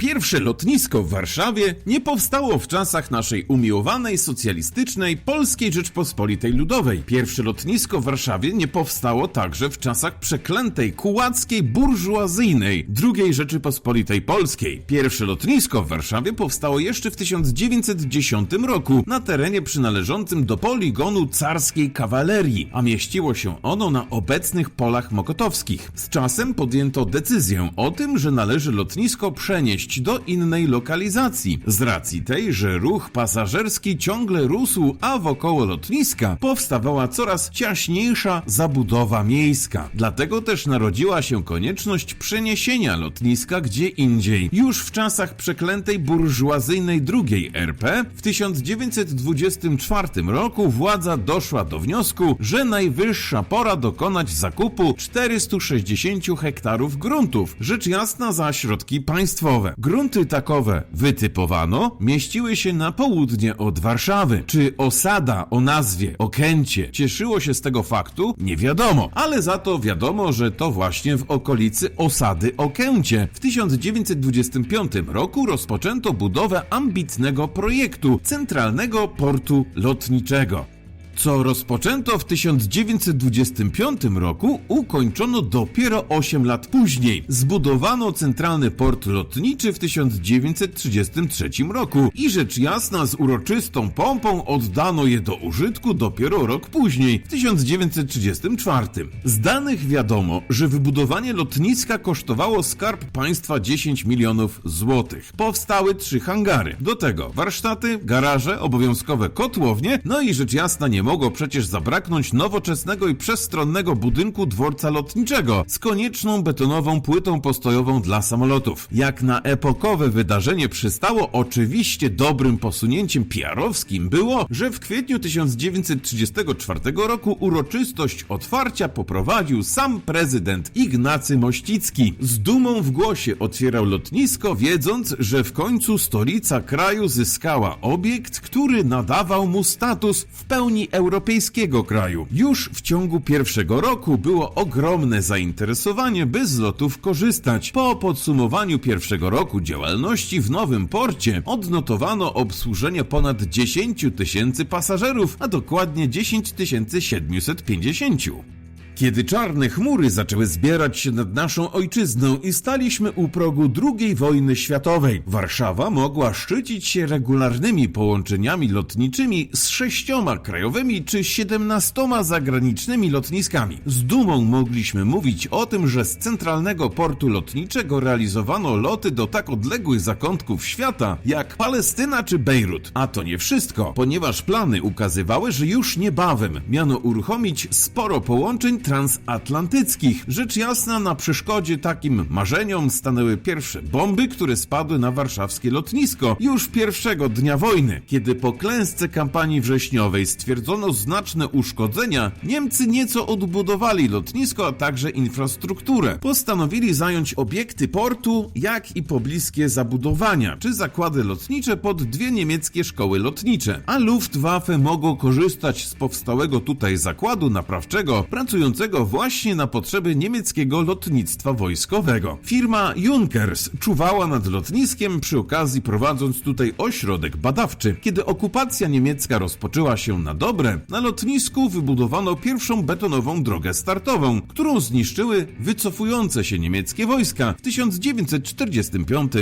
Pierwsze lotnisko w Warszawie nie powstało w czasach naszej umiłowanej socjalistycznej Polskiej Rzeczpospolitej Ludowej. Pierwsze lotnisko w Warszawie nie powstało także w czasach przeklętej kułackiej burżuazyjnej II Rzeczypospolitej Polskiej. Pierwsze lotnisko w Warszawie powstało jeszcze w 1910 roku na terenie przynależącym do poligonu carskiej kawalerii, a mieściło się ono na obecnych polach mokotowskich. Z czasem podjęto decyzję o tym, że należy lotnisko przenieść do innej lokalizacji, z racji tej, że ruch pasażerski ciągle rósł, a wokoło lotniska powstawała coraz ciaśniejsza zabudowa miejska. Dlatego też narodziła się konieczność przeniesienia lotniska gdzie indziej. Już w czasach przeklętej burżuazyjnej II RP w 1924 roku władza doszła do wniosku, że najwyższa pora dokonać zakupu 460 hektarów gruntów, rzecz jasna za środki państwowe. Grunty takowe wytypowano, mieściły się na południe od Warszawy. Czy osada o nazwie Okęcie cieszyło się z tego faktu? Nie wiadomo, ale za to wiadomo, że to właśnie w okolicy osady Okęcie w 1925 roku rozpoczęto budowę ambitnego projektu Centralnego Portu Lotniczego co rozpoczęto w 1925 roku, ukończono dopiero 8 lat później. Zbudowano centralny port lotniczy w 1933 roku i rzecz jasna z uroczystą pompą oddano je do użytku dopiero rok później, w 1934. Z danych wiadomo, że wybudowanie lotniska kosztowało skarb państwa 10 milionów złotych. Powstały trzy hangary. Do tego warsztaty, garaże, obowiązkowe kotłownie, no i rzecz jasna nie mogło przecież zabraknąć nowoczesnego i przestronnego budynku dworca lotniczego z konieczną betonową płytą postojową dla samolotów. Jak na epokowe wydarzenie przystało, oczywiście dobrym posunięciem PR-owskim było, że w kwietniu 1934 roku uroczystość otwarcia poprowadził sam prezydent Ignacy Mościcki. Z dumą w głosie otwierał lotnisko, wiedząc, że w końcu stolica kraju zyskała obiekt, który nadawał mu status w pełni europejskiego kraju. Już w ciągu pierwszego roku było ogromne zainteresowanie, by z lotów korzystać. Po podsumowaniu pierwszego roku działalności w nowym porcie odnotowano obsłużenie ponad 10 tysięcy pasażerów, a dokładnie 10 750. Kiedy czarne chmury zaczęły zbierać się nad naszą ojczyzną i staliśmy u progu II wojny światowej, Warszawa mogła szczycić się regularnymi połączeniami lotniczymi z sześcioma krajowymi czy siedemnastoma zagranicznymi lotniskami. Z dumą mogliśmy mówić o tym, że z centralnego portu lotniczego realizowano loty do tak odległych zakątków świata jak Palestyna czy Bejrut. A to nie wszystko, ponieważ plany ukazywały, że już niebawem miano uruchomić sporo połączeń transatlantyckich. Rzecz jasna, na przeszkodzie takim marzeniom stanęły pierwsze bomby, które spadły na warszawskie lotnisko już pierwszego dnia wojny. Kiedy po klęsce kampanii wrześniowej stwierdzono znaczne uszkodzenia, Niemcy nieco odbudowali lotnisko, a także infrastrukturę. Postanowili zająć obiekty portu, jak i pobliskie zabudowania, czy zakłady lotnicze pod dwie niemieckie szkoły lotnicze. A Luftwaffe mogło korzystać z powstałego tutaj zakładu naprawczego, pracującego właśnie na potrzeby niemieckiego lotnictwa wojskowego. Firma Junkers czuwała nad lotniskiem przy okazji prowadząc tutaj ośrodek badawczy. Kiedy okupacja niemiecka rozpoczęła się na dobre, na lotnisku wybudowano pierwszą betonową drogę startową, którą zniszczyły wycofujące się niemieckie wojska w 1945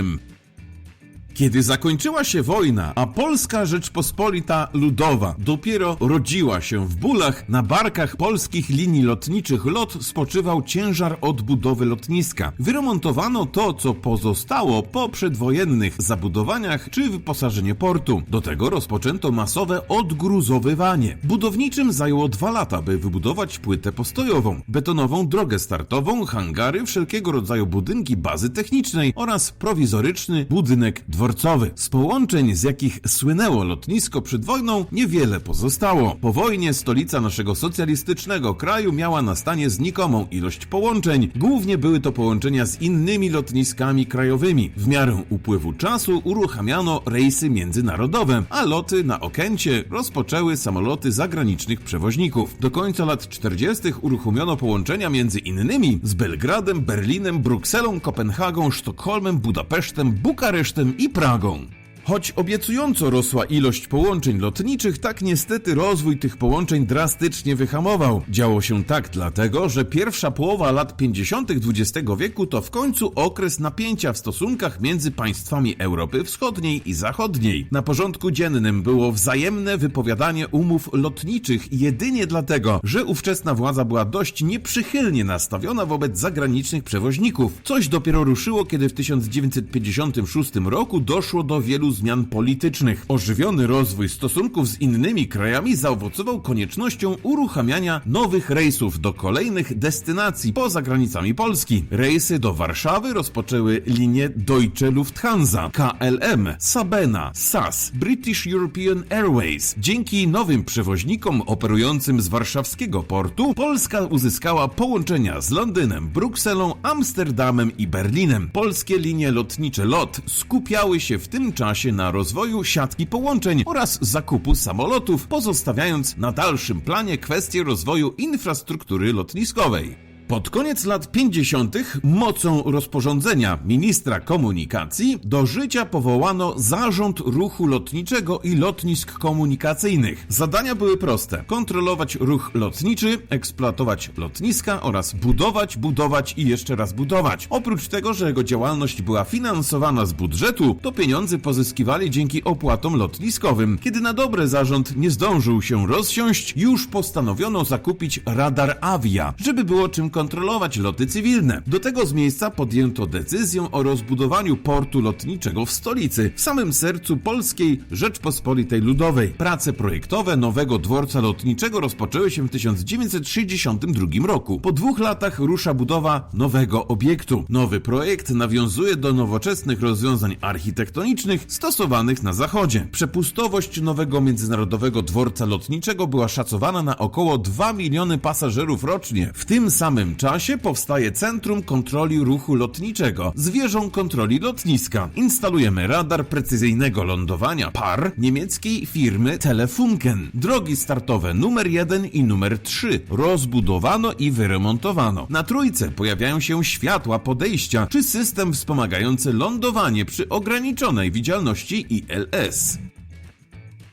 kiedy zakończyła się wojna, a Polska Rzeczpospolita Ludowa dopiero rodziła się w bólach, na barkach polskich linii lotniczych LOT spoczywał ciężar odbudowy lotniska. Wyremontowano to, co pozostało po przedwojennych zabudowaniach czy wyposażenie portu. Do tego rozpoczęto masowe odgruzowywanie. Budowniczym zajęło dwa lata, by wybudować płytę postojową, betonową drogę startową, hangary, wszelkiego rodzaju budynki bazy technicznej oraz prowizoryczny budynek dworcowy dworcowy. Z połączeń, z jakich słynęło lotnisko przed wojną, niewiele pozostało. Po wojnie stolica naszego socjalistycznego kraju miała na stanie znikomą ilość połączeń. Głównie były to połączenia z innymi lotniskami krajowymi. W miarę upływu czasu uruchamiano rejsy międzynarodowe, a loty na Okęcie rozpoczęły samoloty zagranicznych przewoźników. Do końca lat 40. uruchomiono połączenia między innymi z Belgradem, Berlinem, Brukselą, Kopenhagą, Sztokholmem, Budapesztem, Bukaresztem i Befragung. Choć obiecująco rosła ilość połączeń lotniczych, tak niestety rozwój tych połączeń drastycznie wyhamował. Działo się tak dlatego, że pierwsza połowa lat 50. XX wieku to w końcu okres napięcia w stosunkach między państwami Europy Wschodniej i Zachodniej. Na porządku dziennym było wzajemne wypowiadanie umów lotniczych jedynie dlatego, że ówczesna władza była dość nieprzychylnie nastawiona wobec zagranicznych przewoźników. Coś dopiero ruszyło, kiedy w 1956 roku doszło do wielu zmian politycznych. Ożywiony rozwój stosunków z innymi krajami zaowocował koniecznością uruchamiania nowych rejsów do kolejnych destynacji poza granicami Polski. Rejsy do Warszawy rozpoczęły linie Deutsche Lufthansa, KLM, Sabena, SAS, British European Airways. Dzięki nowym przewoźnikom operującym z warszawskiego portu, Polska uzyskała połączenia z Londynem, Brukselą, Amsterdamem i Berlinem. Polskie linie lotnicze LOT skupiały się w tym czasie na rozwoju siatki połączeń oraz zakupu samolotów, pozostawiając na dalszym planie kwestię rozwoju infrastruktury lotniskowej. Pod koniec lat 50. mocą rozporządzenia ministra komunikacji do życia powołano Zarząd Ruchu Lotniczego i Lotnisk Komunikacyjnych. Zadania były proste: kontrolować ruch lotniczy, eksploatować lotniska oraz budować, budować i jeszcze raz budować. Oprócz tego, że jego działalność była finansowana z budżetu, to pieniądze pozyskiwali dzięki opłatom lotniskowym. Kiedy na dobre zarząd nie zdążył się rozsiąść, już postanowiono zakupić radar Avia, żeby było czym kontrolować loty cywilne. Do tego z miejsca podjęto decyzję o rozbudowaniu portu lotniczego w stolicy, w samym sercu polskiej Rzeczpospolitej Ludowej. Prace projektowe nowego dworca lotniczego rozpoczęły się w 1962 roku. Po dwóch latach rusza budowa nowego obiektu. Nowy projekt nawiązuje do nowoczesnych rozwiązań architektonicznych stosowanych na zachodzie. Przepustowość nowego międzynarodowego dworca lotniczego była szacowana na około 2 miliony pasażerów rocznie. W tym samym czasie powstaje Centrum Kontroli Ruchu Lotniczego z wieżą kontroli lotniska. Instalujemy radar precyzyjnego lądowania PAR niemieckiej firmy Telefunken. Drogi startowe numer 1 i numer 3 rozbudowano i wyremontowano. Na trójce pojawiają się światła podejścia czy system wspomagający lądowanie przy ograniczonej widzialności ILS.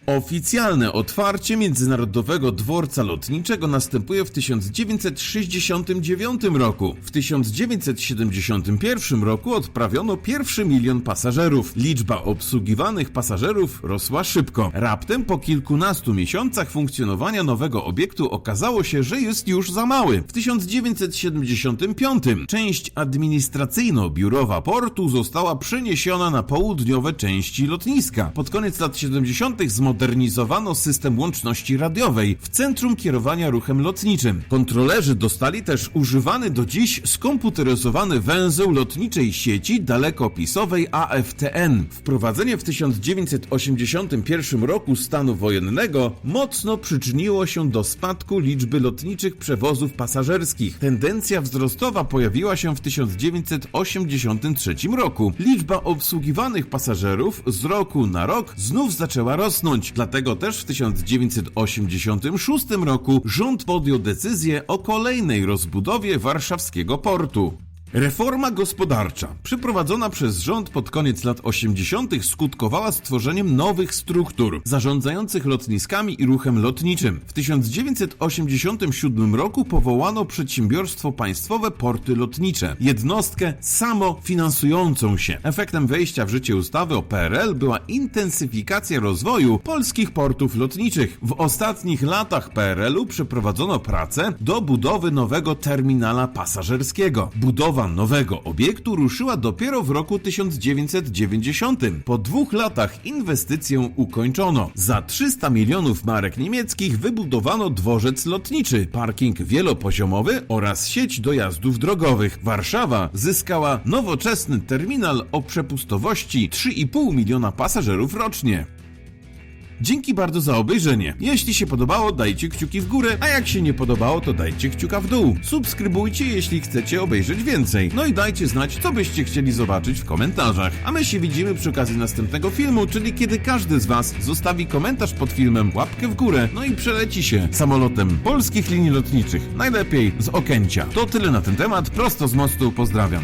Oficjalne otwarcie Międzynarodowego Dworca Lotniczego następuje w 1969 roku. W 1971 roku odprawiono pierwszy milion pasażerów. Liczba obsługiwanych pasażerów rosła szybko. Raptem po kilkunastu miesiącach funkcjonowania nowego obiektu okazało się, że jest już za mały. W 1975 część administracyjno-biurowa portu została przeniesiona na południowe części lotniska. Pod koniec lat 70. zmodernizowano system łączności radiowej w centrum kierowania ruchem lotniczym. Kontrolerzy dostali też używany do dziś skomputeryzowany węzeł lotniczej sieci dalekopisowej AFTN. Wprowadzenie w 1981 roku stanu wojennego mocno przyczyniło się do spadku liczby lotniczych przewozów pasażerskich. Tendencja wzrostowa pojawiła się w 1983 roku. Liczba obsługiwanych pasażerów z roku na rok znów zaczęła rosnąć. Dlatego też w 1986 roku rząd podjął decyzję o kolejnej rozbudowie warszawskiego portu. Reforma gospodarcza, przeprowadzona przez rząd pod koniec lat 80., skutkowała stworzeniem nowych struktur zarządzających lotniskami i ruchem lotniczym. W 1987 roku powołano przedsiębiorstwo państwowe Porty Lotnicze, jednostkę samofinansującą się. Efektem wejścia w życie ustawy o PRL była intensyfikacja rozwoju polskich portów lotniczych. W ostatnich latach PRL-u przeprowadzono pracę do budowy nowego terminala pasażerskiego. Budowa Budowa nowego obiektu ruszyła dopiero w roku 1990. Po dwóch latach inwestycję ukończono. Za 300 milionów marek niemieckich wybudowano dworzec lotniczy, parking wielopoziomowy oraz sieć dojazdów drogowych. Warszawa zyskała nowoczesny terminal o przepustowości 3,5 miliona pasażerów rocznie. Dzięki bardzo za obejrzenie. Jeśli się podobało, dajcie kciuki w górę, a jak się nie podobało, to dajcie kciuka w dół. Subskrybujcie, jeśli chcecie obejrzeć więcej. No i dajcie znać, co byście chcieli zobaczyć w komentarzach. A my się widzimy przy okazji następnego filmu, czyli kiedy każdy z Was zostawi komentarz pod filmem, łapkę w górę, no i przeleci się samolotem polskich linii lotniczych. Najlepiej z Okęcia. To tyle na ten temat, prosto z mostu, pozdrawiam.